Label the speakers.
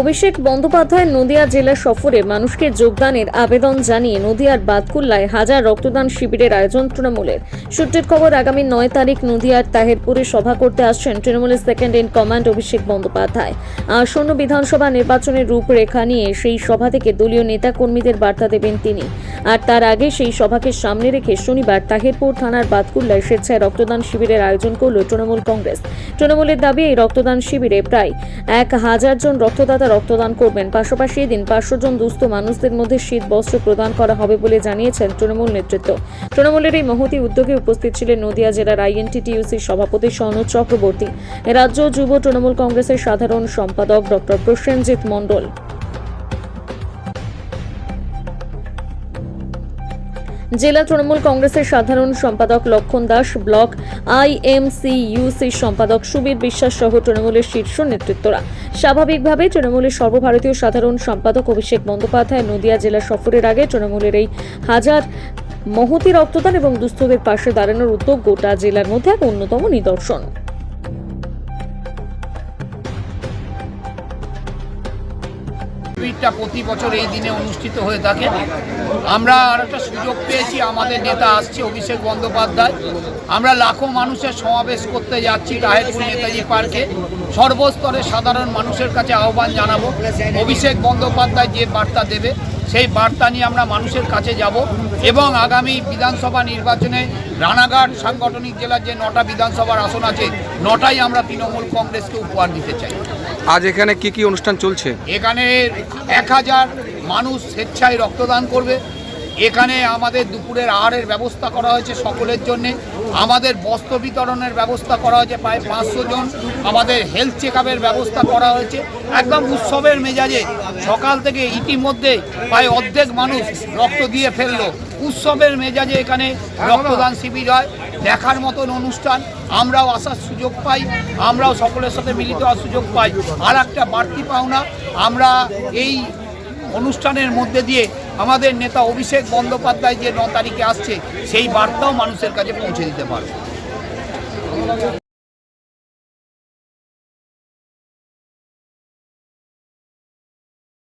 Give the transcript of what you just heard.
Speaker 1: অভিষেক বন্দ্যোপাধ্যায় নদিয়া জেলা সফরে মানুষকে যোগদানের আবেদন জানিয়ে নদিয়ার বাতকুল্লায় হাজার রক্তদান শিবিরের আয়োজন তৃণমূলের। সূত্রের খবর, আগামী নয় তারিখ নদিয়ার তাহেরপুরে সভা করতে আসছেন তৃণমূলের second in command Abhishek Bandyopadhyay. আসন্ন বিধানসভা নির্বাচনের রূপরেখা নিয়ে সেই সভা থেকে দলীয় নেতা কর্মীদের বার্তা দেবেন তিনি। আর তার আগে সেই সভাকে সামনে রেখে শনিবার তাহেরপুর থানার বাতকুল্লায় স্বেচ্ছায় রক্তদান শিবিরের আয়োজন করল তৃণমূল কংগ্রেস। তৃণমূলের দাবি, এই রক্তদান শিবিরে প্রায় এক হাজার জন রক্তদাতা রক্তদান করবেন। পাশাপাশি এদিন পাঁচশো জন দুস্থ মানুষদের মধ্যে শীত বস্ত্র প্রদান করা হবে বলে জানিয়েছেন তৃণমূল নেতৃত্ব। তৃণমূলের এই মহতি উদ্যোগে উপস্থিত ছিলেন নদিয়া জেলার আইএনটিটিইউসির সভাপতি সনদ চক্রবর্তী। রাজ্য যুব তৃণমূল কংগ্রেসের সাধারণ সম্পাদক ডক্টর প্রসেনজিৎ মণ্ডল। জেলা তৃণমূল কংগ্রেসের সাধারণ সম্পাদক লক্ষণ দাস, ব্লক আইএমসিইউসির সম্পাদক সুবীর বিশ্বাস সহ তৃণমূলের শীর্ষ নেতৃত্বরা। স্বাভাবিকভাবে তৃণমূলের সর্বভারতীয় সাধারণ সম্পাদক অভিষেক বন্দ্যোপাধ্যায় নদিয়া জেলা সফরের আগে তৃণমূলের এই হাজার মহতি রক্তদান এবং দুস্থদের পাশে দাঁড়ানোর উদ্যোগ গোটা জেলার মধ্যে এক অন্যতম নিদর্শন।
Speaker 2: শিবিরটা প্রতি বছর এই দিনে অনুষ্ঠিত হয়ে থাকে। আমরা আর একটা সুযোগ পেয়েছি, আমাদের নেতা আসছে অভিষেক বন্দ্যোপাধ্যায়। আমরা লাখো মানুষের সমাবেশ করতে যাচ্ছি তাহেরপুর নেতাজি পার্কে। সর্বস্তরে সাধারণ মানুষের কাছে আহ্বান জানাব। অভিষেক বন্দ্যোপাধ্যায় যে বার্তা দেবে সেই বার্তা নিয়ে আমরা মানুষের কাছে যাব এবং আগামী বিধানসভা নির্বাচনে রানাঘাট সাংগঠনিক জেলার যে নটা বিধানসভার আসন আছে নটাই আমরা তৃণমূল কংগ্রেসকে উপহার দিতে চাই।
Speaker 3: আজ এখানে কি কি অনুষ্ঠান চলছে?
Speaker 2: এখানে এক হাজার মানুষ স্বেচ্ছায় রক্তদান করবে এখানে আমাদের দুপুরের আহারের ব্যবস্থা করা হয়েছে সকলের জন্য। আমাদের বস্ত্র বিতরণের ব্যবস্থা করা হয়েছে প্রায় পাঁচশো জন। আমাদের হেলথ চেক ব্যবস্থা করা হয়েছে। একদম উৎসবের মেজাজে সকাল থেকে ইতিমধ্যে প্রায় অর্ধেক মানুষ রক্ত দিয়ে ফেলল। উৎসবের মেজাজে এখানে রক্তদান শিবির হয়, দেখার মতন অনুষ্ঠান। আমরাও আসার সুযোগ পাই, আমরাও সকলের সাথে মিলিত হওয়ার সুযোগ পাই। আর একটা বাড়তি পাওনা, আমরা এই অনুষ্ঠানের মধ্যে দিয়ে আমাদের নেতা অভিষেক বন্দ্যোপাধ্যায় যে ন তারিখে আসছে, সেই বার্তাও মানুষের কাছে পৌঁছে দিতে পারবে।